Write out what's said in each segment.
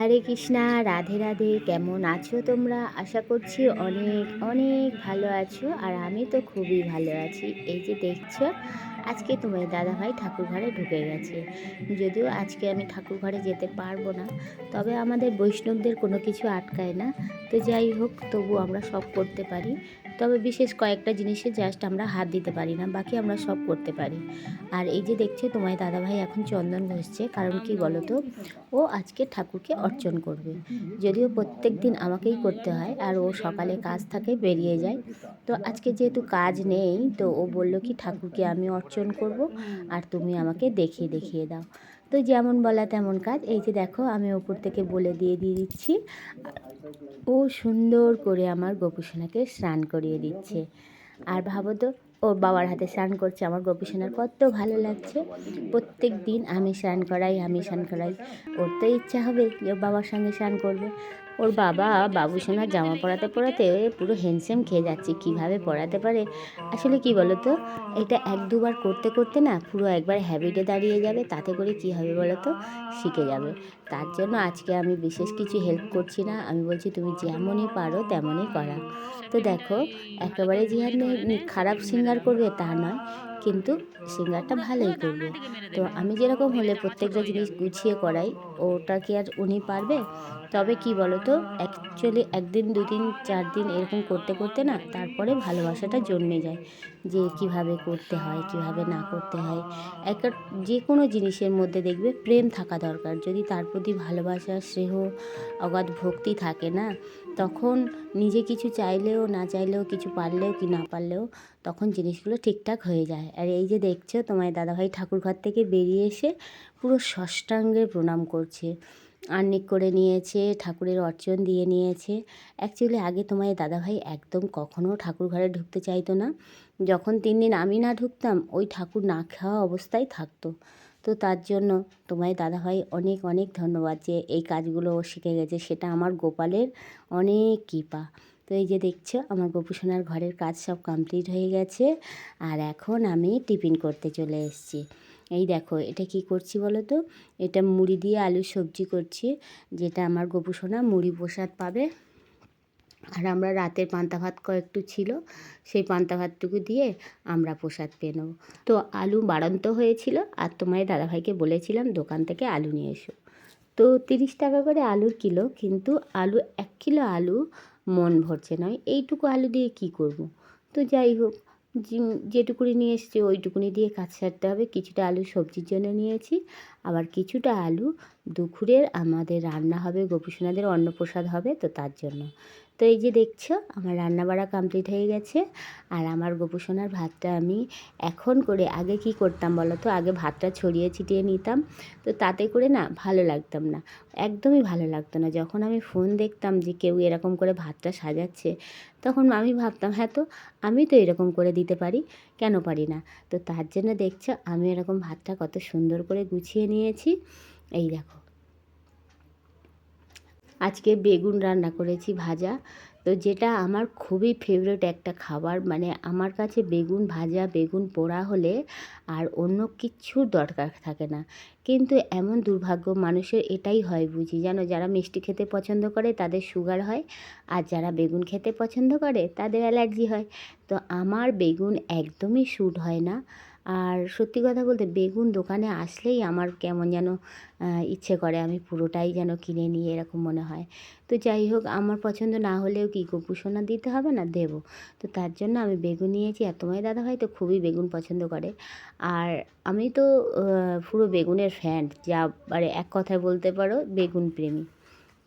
হরে কৃষ্ণা, রাধে রাধে। কেমন আছো তোমরা? আশা করছি অনেক অনেক ভালো আছো আর আমি তো খুবই ভালো আছি। এই যে দেখছ, আজকে তোমার দাদাভাই ঠাকুর ঘরে ঢুকে গেছে। যদিও আজকে আমি ঠাকুর ঘরে যেতে পারব না, তবে আমাদের বৈষ্ণবদের কোনো কিছু আটকায় না। তো যাই হোক তবু আমরা সব করতে পারি। তবে বিশেষ কয়েকটা জিনিসে জাস্ট আমরা হাত দিতে পারি না, বাকি আমরা সব করতে পারি। আর এই যে দেখছ তোমার দাদাভাই এখন চন্দন ঘষছে, কারণ কি বলো তো ও আজকে ঠাকুরকে অর্চন করবে। যদিও প্রত্যেক দিন আমাকেই করতে হয়, আর ও সকালে কাজ থাকে, বেরিয়ে যায়। তো আজকে যেহেতু কাজ নেই, তো ও বলল কি, ঠাকুরকে আমি অর্চন করব, আর তুমি আমাকে দেখিয়ে দেখিয়ে দাও। তো যেমন বলা তেমন কাজ। এই যে দেখো, আমি ওপর থেকে বলে দিয়ে দিয়ে দিচ্ছি। ও সুন্দর করে আমার গোপুসোনাকে স্নান করিয়ে দিচ্ছে। আর ভাবো তো ওর বাবার হাতে স্নান করছে। আমার গোপীসোনার কত ভালো লাগছে। প্রত্যেক দিন আমি স্নান করাই, আমি স্নান করাই। ওর তো ইচ্ছা হবে যে বাবার সঙ্গে স্নান করবে। ওর বাবা বাবুসোনার জামা পরাতে পরাতে পুরো হ্যান্ডসেম খেয়ে যাচ্ছে, কীভাবে পরাতে পারে? আসলে কি বলো তো এটা এক দুবার করতে করতে না পুরো একবার হ্যাবিটে দাঁড়িয়ে যাবে, তাতে করে কি হবে বলো তো শিখে যাবে। তার জন্য আজকে আমি বিশেষ কিছু হেল্প করছি না, আমি বলছি তুমি যেমনই পারো তেমনই করা। তো দেখো, একেবারে যে খারাপ সিঙ্গার করবে তা নয়। কিন্তু সিঙ্গারটা ভালোই করবে। তো আমি যেরকম হলে প্রত্যেকটা জিনিস গুছিয়ে করাই, ওটা কি আর উনি পারবে? তবে কি বলো তো অ্যাকচুয়ালি একদিন, দুদিন চার দিন এরকম করতে করতে না তারপরে ভালোবাসাটা জন্মে যায়। যে কীভাবে করতে হয়, কীভাবে না করতে হয়। একটা যে কোনো জিনিসের মধ্যে দেখবে প্রেম থাকা দরকার। যদি তার প্রতি ভালোবাসা, স্নেহ, অগাধ ভক্তি থাকে না তখন নিজে কিছু চাইলেও, না চাইলেও, কিছু পারলেও কি না পারলেও তখন জিনিসগুলো ঠিকঠাক হয়ে যায়। আর এই যে দেখছ, তোমার দাদাভাই ঠাকুর ঘর থেকে বেরিয়ে এসে পুরো ষষ্ঠাঙ্গে প্রণাম করছে। আর্নিক করে নিয়েছে, ঠাকুরের অর্চন দিয়ে নিয়েছে। অ্যাকচুয়ালি আগে তোমার দাদাভাই একদম কখনও ঠাকুর ঘরে ঢুকতে চাইতো না। যখন তিন দিন আমি না ঢুকতাম, ওই ঠাকুর না খাওয়া অবস্থায় থাকতো। তো তার জন্য তোমায় দাদাভাই অনেক অনেক ধন্যবাদ যে এই কাজগুলো ও শিখে গেছে। সেটা আমার গোপালের অনেক কৃপা। তো এই যে দেখছ, আমার গোপুসোনার ঘরের কাজ সব কমপ্লিট হয়ে গেছে। আর এখন আমি টিফিন করতে চলে এসেছি। এই দেখো, এটা কি করছি বলো তো এটা মুড়ি দিয়ে আলু সবজি করছি, যেটা আমার গোপুসোনা মুড়ি প্রসাদ পাবে। আর আমরা রাতের পান্তা ভাত কয়েকটু ছিল, সেই পান্তা ভাতটুকু দিয়ে আমরা প্রসাদ পেয়ে নেব। তো আলু বাড়ন্ত হয়েছিল, আর তোমার দাদাভাইকে বলেছিলাম দোকান থেকে আলু নিয়ে এসো। তো তিরিশ টাকা করে আলুর কিলো, কিন্তু আলু, এক কিলো আলু মন ভরছে নয়, এইটুকু আলু দিয়ে কি করব। তো যাই হোক যেটুকুনি নিয়ে এসছে ওইটুকুনি দিয়ে কাজ সারতে হবে, কিছুটা আলু সবজির জন্য নিয়েছি, আবার কিছুটা আলু দুপুরের আমাদের রান্না হবে, গোপীসোনাদের অন্নপ্রসাদ হবে, তো তার জন্য। তো এই যে দেখছ, আমার রান্না বাড়া কমপ্লিট হয়ে গেছে। আর আমার গোপুসোনার ভাতটা আমি এখন করে আগে কি করতাম বলো তো? আগে ভাতটা ছড়িয়ে ছিটিয়ে নিতাম। তো তাতে করে না ভালো লাগতাম না। একদমই ভালো লাগতো না। যখন আমি ফোন দেখতাম যে কেউ এরকম করে ভাতটা সাজাচ্ছে, তখন আমি ভাবতাম হ্যাঁ তো, আমি তো এরকম করে দিতে পারি। কেন পারি না? তো তার জন্য দেখছ, আমি এরকম ভাতটা কত সুন্দর করে গুছিয়ে নিয়েছি। এই দেখো। আজকে বেগুন রান্না করেছি ভাজা। তো যেটা আমার খুবই ফেভারিট একটা খাবার মানে আমার কাছে বেগুন ভাজা, বেগুন পোড়া হলে আর অন্য কিচ্ছুর দরকার থাকে না। কিন্তু এমন দুর্ভাগ্য, মানুষের এটাই হয় বুঝি। জানো, যারা মিষ্টি খেতে পছন্দ করে তাদের সুগার হয়, আর যারা বেগুন খেতে পছন্দ করে তাদের অ্যালার্জি হয়। তো আমার বেগুন একদমই শ্যুট হয় না। আর সত্যি কথা বলতে বেগুন দোকানে আসলেই আমার কেমন যেন ইচ্ছে করে আমি পুরোটাই যেন কিনে নিই, এরকম মনে হয়। তো যাই হোক, আমার পছন্দ না হলেও কি গোপুসোনা দিতে হবে না? দেবো। তো তার জন্য আমি বেগুন নিয়েছি। আর তোমার দাদা ভাই তো খুবই বেগুন পছন্দ করে। আর আমি তো পুরো বেগুনের ফ্যান যা মানে এক কথায় বলতে পারো, বেগুন প্রেমী।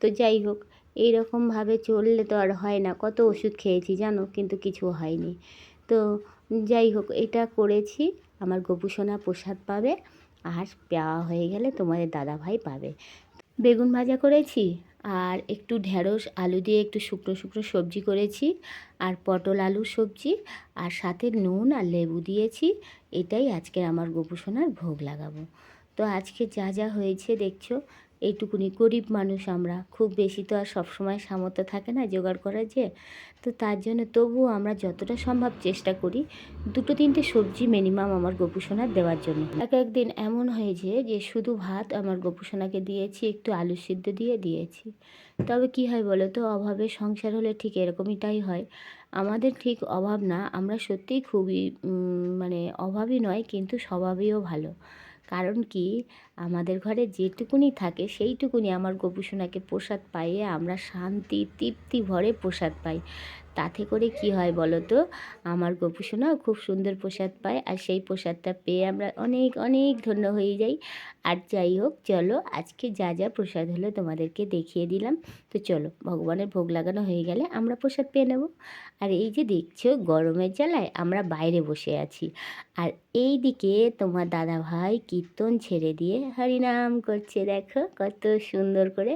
তো যাই হোক এইরকমভাবে চললে তো আর হয় না। কত ওষুধ খেয়েছি জানো? কিন্তু কিছু হয়নি। তো যাই হোক, এটা করেছি। আমার গোপুসোনা প্রসাদ পাবে। আর পাওয়া হয়ে গেলে তোমাদের দাদাভাই পাবে। বেগুন ভাজা করেছি, আর একটু ঢেঁড়স, আলু দিয়ে একটু শুকনো শুকনো সবজি করেছি, আর পটল আলুর সবজি, আর সাথে নুন আর লেবু দিয়েছি। এটাই আজকে আমার গোপুসোনার ভোগ লাগাবো। তো আজকে যা যা হয়েছে দেখছ এইটুকুনি গরিব মানুষ আমরা। খুব বেশি তো আর সবসময় সামর্থ্য থাকে না জোগাড় করার যে। তো তার জন্য তবুও আমরা যতটা সম্ভব চেষ্টা করি দুটো তিনটে সবজি মিনিমাম আমার গোপুসোনার দেওয়ার জন্য। এক একদিন এমন হয়েছে যে শুধু ভাত আমার গোপুসোনাকে দিয়েছি, একটু আলু সিদ্ধ দিয়ে দিয়েছি। তবে কি হয় বলো তো অভাবে সংসার হলে ঠিক এরকমইটাই হয়। আমাদের ঠিক অভাব না, আমরা সত্যিই খুবই মানে অভাবই নয়, কিন্তু স্বভাবেও ভালো। কারণ কি? আমাদের ঘরে যেটুকুনি থাকে সেইটুকুনি আমার গোপুসোনাকে প্রসাদ পাইয়ে আমরা শান্তি, তৃপ্তি ভরে প্রসাদ পাই। তাতে করে কি হয় বলো তো? আমার গোপুসোনাও খুব সুন্দর প্রসাদ পায় আর সেই প্রসাদটা পেয়ে আমরা অনেক অনেক ধন্য হয়ে যাই। আর যাই হোক, চলো আজকে যা যা প্রসাদ হলো তোমাদেরকে দেখিয়ে দিলাম। তো চলো, ভগবানের ভোগ লাগানো হয়ে গেলে আমরা প্রসাদ পেয়ে নেব। আর এই যে দেখছ, গরমের জ্বালায় আমরা বাইরে বসে আছি। আর এই দিকে তোমার দাদা ভাই কীর্তন ছেড়ে দিয়ে হরিনাম করছে, দেখো কত সুন্দর করে।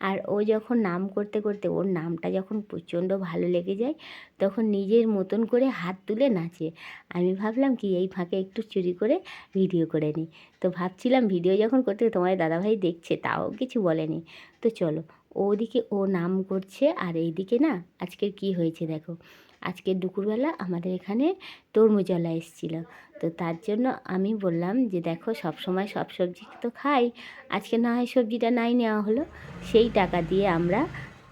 আর ও যখন নাম করতে করতে, ওর নামটা যখন প্রচণ্ড ভালো লেগে যায়, তখন নিজের মতন করে হাত তুলে নাচে। আমি ভাবলাম কি, এই ফাঁকে একটু চুরি করে ভিডিও করে নিই। তো ভাবছিলাম ভিডিও যখন করতে তোমার দাদাভাই দেখছে, তাও কিছু বলেনি। তো চলো, ওদিকে ও নাম করছে, আর এইদিকে না, আজকের কি হয়েছে দেখো। আজকে দুপুরবেলা আমাদের এখানে তরমুজলা এসেছিল। তো তার জন্য আমি বললাম যে, দেখো, সব সময় সব সবজি তো খাই। আজকে না হয় সবজিটা নাই নেওয়া হলো। সেই টাকা দিয়ে আমরা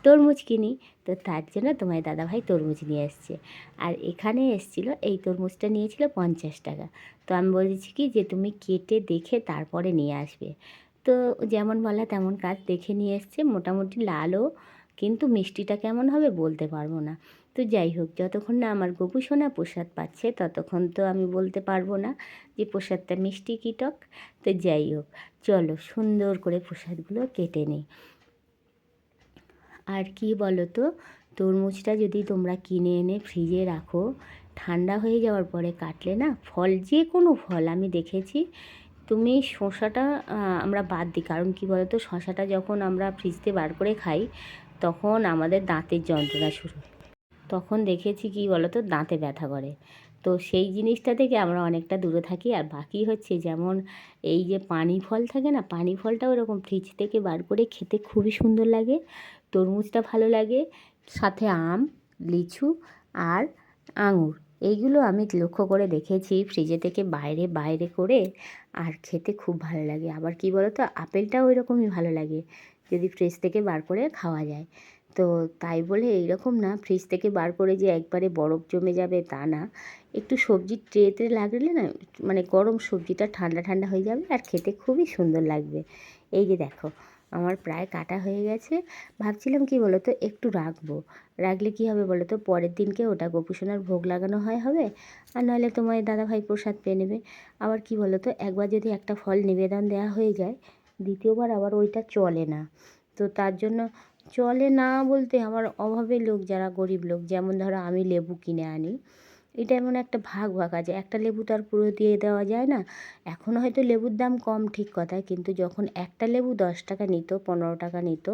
তরমুজ কিনি। তো তার জন্য তোমার দাদাভাই তরমুজ নিয়ে এসছে আর এখানে এসছিল, এই তরমুজটা নিয়েছিল পঞ্চাশ টাকা। তো আমি বলেছি কি যে তুমি কেটে দেখে তারপরে নিয়ে আসবে। তো যেমন বলা তেমন কাজ দেখে নিয়ে এসছে, মোটামুটি লালও, কিন্তু মিষ্টিটা কেমন হবে বলতে পারব না। তো যাই হোক, যতক্ষণ না আমার গপু সোনা প্রসাদ পাচ্ছে, ততক্ষণ তো আমি বলতে পারব না যে প্রসাদটা মিষ্টি কি টক। তো যাই হোক, চলো সুন্দর করে প্রসাদগুলো কেটে নিই। আর কি বলো তো তরমুজটা যদি তোমরা কিনে এনে ফ্রিজে রাখো, ঠান্ডা হয়ে যাওয়ার পরে কাটলে না ফল, যে কোনো ফল আমি দেখেছি, তুমি শশাটা আমরা বাদ দিই। কারণ কি বলতো? শশাটা যখন আমরা ফ্রিজতে বার করে খাই, তখন আমাদের দাঁতের যন্ত্রণা শুরু তখন দেখেছি কি বলতো? দাঁতে ব্যথা করে। তো সেই জিনিসটা থেকে আমরা অনেকটা দূরে থাকি। আর বাকি হচ্ছে যেমন এই যে পানি ফল থাকে না, পানি ফলটাও এরকম ফ্রিজ থেকে বার করে খেতে খুবই সুন্দর লাগে। তরমুজটা ভালো লাগে, সাথে আম, লিচু আর আঙুর। এইগুলো আমি লক্ষ্য করে দেখেছি ফ্রিজে থেকে বাইরে বাইরে করে আর খেতে খুব ভালো লাগে। আবার কি বলো তো আপেলটাও ওইরকমই ভালো লাগে যদি ফ্রিজ থেকে বার করে খাওয়া যায়। তো তাই বলে এইরকম না, ফ্রিজ থেকে বার করে যে একবারে বরফ জমে যাবে তা না। একটু সবজির ট্রেতে লাগলে না মানে গরম সবজিটা ঠান্ডা ঠান্ডা হয়ে যাবে আর খেতে খুবই সুন্দর লাগবে। এই যে দেখো আমার প্রায় কাটা হয়ে গেছে। ভাবছিলাম কি বলো তো একটু রাখব। রাখলে কি হবে বলো তো পরের দিনকে ওটা গোপুসোনার ভোগ লাগানো হয় হবে, আর নাহলে তোমার দাদাভাই প্রসাদ পেয়ে নেবে। আবার কি বলো তো একবার যদি একটা ফল নিবেদন দেওয়া হয়ে যায়, দ্বিতীয়বার আবার ওইটা চলে না। তো তার জন্য চলে না বলতে আমার অভাবের লোক যারা গরিব লোক, যেমন ধরো আমি লেবু কিনে আনি এটা এমন একটা ভাগ ভাগ আছে একটা লেবু তো আর পুরো দিয়ে দেওয়া যায় না। এখন হয়তো লেবুর দাম কম, ঠিক কথা। কিন্তু যখন একটা লেবু দশ টাকা নিত, পনেরো টাকা নিত,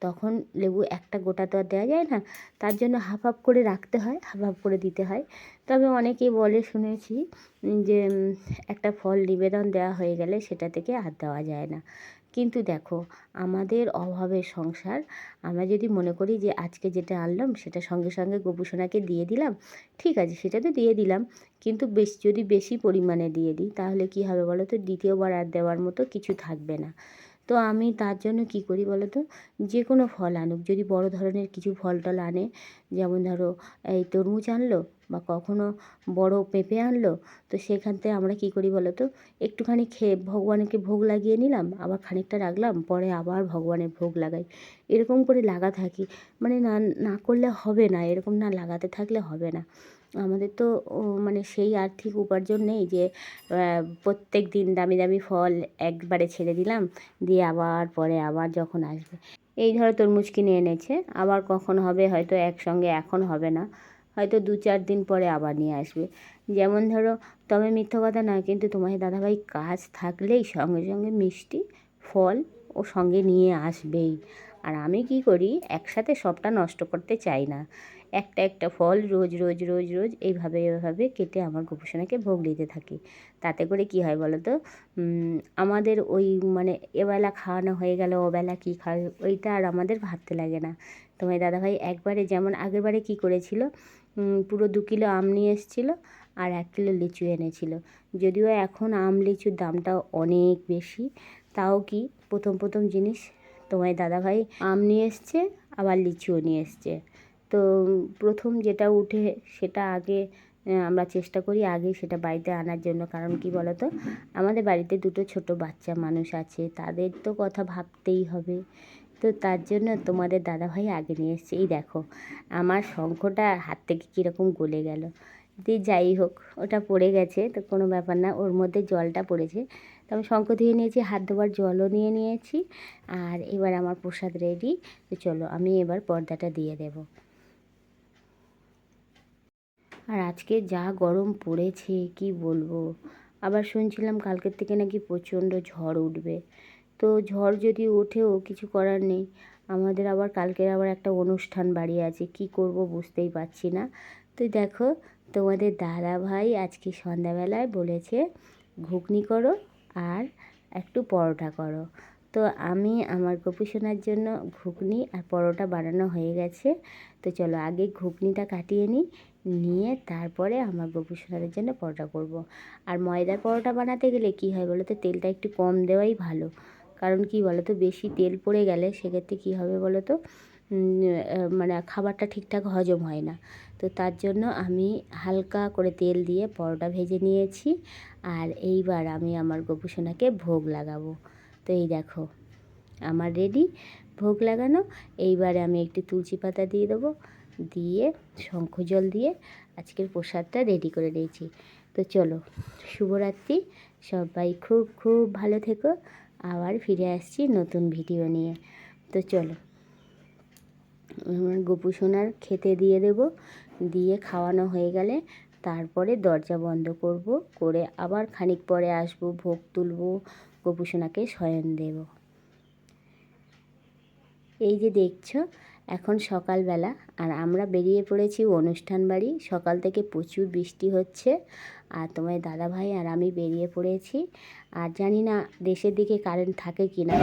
তখন লেবু একটা গোটা তো আর দেওয়া যায় না। তার জন্য হাফ হাফ করে রাখতে হয় হাফ হাফ করে দিতে হয়। তবে অনেকেই বলে, শুনেছি যে একটা ফল নিবেদন দেওয়া হয়ে গেলে সেটা থেকে আর দেওয়া যায় না। কিন্তু দেখো, আমাদের অভাবের সংসার, আমরা যদি মনে করি যে আজকে যেটা আনলাম, সেটা সঙ্গে সঙ্গে গোপুসোনাকে দিয়ে দিলাম, ঠিক আছে, সেটা তো দিয়ে দিলাম, কিন্তু বেশ যদি বেশি পরিমাণে দিয়ে দিই, তাহলে কি হবে বলো তো দ্বিতীয়বার আর দেওয়ার মতো কিছু থাকবে না। তো আমি তার জন্য কি করি বলো তো যে কোনো ফল আনুক, যদি বড় ধরনের কিছু ফল টল আনে, যেমন ধরো এই তরমুজ আনলো বা কখনো বড় পেঁপে আনলো, তো সেখান থেকে আমরা কি করি বলো তো একটুখানি খেয়ে ভগবানকে ভোগ লাগিয়ে নিলাম, আবার খানিকটা রাখলাম, পরে আবার ভগবানের ভোগ লাগাই। এরকম করে লাগা থাকি। মানে না না করলে হবে না, এরকম না লাগাতে থাকলে হবে না। আমাদের তো মানে সেই আর্থিক উপার্জন নেই যে প্রত্যেক দিন দামি দামি ফল একবারে ছেড়ে দিলাম, দিয়ে আবার পরে আবার যখন আসবে। এই ধরো তরমুজ কিনে এনেছে, আবার কখন হবে হয়তো একসঙ্গে, এখন হবে না। হয়তো দু চার দিন পরে আবার নিয়ে আসবে। যেমন ধরো, তবে মিথ্যা কথা না কিন্তু তোমার দাদাভাই কাজ থাকলেই সঙ্গে সঙ্গে মিষ্টি, ফল ও সঙ্গে নিয়ে আসবেই। আর আমি কি করি, একসাথে সবটা নষ্ট করতে চাই না। একটা একটা ফল রোজ রোজ রোজ রোজ এইভাবে এইভাবে কেটে আমার গোপুসোনাকে ভোগ দিতে থাকি। তাতে করে কি হয় বলো তো আমাদের ওই মানে এবেলা খাওয়ানো হয়ে গেল, ওবেলা কী খাওয়া ওইটা আর আমাদের ভাবতে লাগে না। তোমার দাদাভাই একবারে যেমন আগেরবারে কি করেছিল? পুরো দু কিলো আম নিয়ে এসেছিল আর এক কিলো লিচু এনেছিল। যদিও এখন আম লিচুর দামটা অনেক বেশি, তাও কি প্রথম প্রথম জিনিস তোমার দাদাভাই আম নিয়ে এসছে, আবার লিচুও নিয়ে এসছে। তো প্রথম যেটা উঠে সেটা আগে আমরা চেষ্টা করি আগে সেটা বাড়িতে আনার জন্য। কারণ কি বলতো? আমাদের বাড়িতে দুটো ছোট বাচ্চা মানুষ আছে, তাদের তো কথা ভাবতেই হবে। তো তার জন্য তোমাদের দাদাভাই আগে নিয়ে এসছে। এই দেখো, আমার শঙ্খটা হাত থেকে কীরকম গলে গেল। দিয়ে যাই হোক, ওটা পড়ে গেছে, তো কোনো ব্যাপার না, ওর মধ্যে জলটা পড়েছে। তো আমি শঙ্খ ধুয়ে নিয়েছি, হাত ধোবার জলও নিয়ে নিয়েছি, আর এবার আমার প্রসাদ রেডি তো চলো, আমি এবার পর্দাটা দিয়ে দেবো। আর আজকে যা গরম পড়েছে, কি বলব? আবার শুনছিলাম কালকের থেকে নাকি প্রচণ্ড ঝড় উঠবে। তো ঝড় যদি ওঠেও কিছু করার নেই, আমাদের আবার কালকের আবার একটা অনুষ্ঠান বাড়ি আছে, কি করব বুঝতেই পারছি না। তো দেখো, তোমাদের দাদা ভাই আজকে সন্ধ্যাবেলায় বলেছে, ঘুগনি করো আর একটু পরোটা করো। তো আমি আমার গোপুসোনার জন্য ঘুগনি আর পরোটা বানানো হয়ে গেছে। তো চলো আগে ঘুগনিটা কাটিয়ে নিই, নিয়ে তারপরে আমার গোপুসোনাদের জন্য পরোটা করব। আর ময়দার পরোটা বানাতে গেলে কি হয় বলো তো তেলটা একটু কম দেওয়াই ভালো। কারণ কি বলো তো বেশি তেল পড়ে গেলে সেক্ষেত্রে কী হবে বলো তো মানে খাবারটা ঠিকঠাক হজম হয় না। তো তার জন্য আমি হালকা করে তেল দিয়ে পরোটা ভেজে নিয়েছি। আর এইবার আমি আমার গোপুসোনাকে ভোগ লাগাবো। তো এই দেখো, আমার রেডি ভোগ লাগানো। এইবারে আমি একটু তুলসী পাতা দিয়ে দেবো, দিয়ে শঙ্খ জল দিয়ে আজকের প্রসাদটা রেডি করে নিয়েছি। তো চলো, শুভরাত্রি, সবাই খুব খুব ভালো থেকো, আবার ফিরে আসছি নতুন ভিডিও নিয়ে। তো চলো, আমার গোপু সোনার খেতে দিয়ে দেব, দিয়ে খাওয়ানো হয়ে গেলে তারপরে দরজা বন্ধ করব, করে আবার খানিক পরে আসব, ভোগ তুলব গোপু সোনাকে শয়ন দেব। এই যে দেখছ, এখন সকালবেলা আর আমরা বেরিয়ে পড়েছি অনুষ্ঠান বাড়ি। সকাল থেকে প্রচুর বৃষ্টি হচ্ছে আর তোমার দাদা ভাই আর আমি বেরিয়ে পড়েছি। আর জানি না দেশের দিকে কারেন্ট থাকে কি না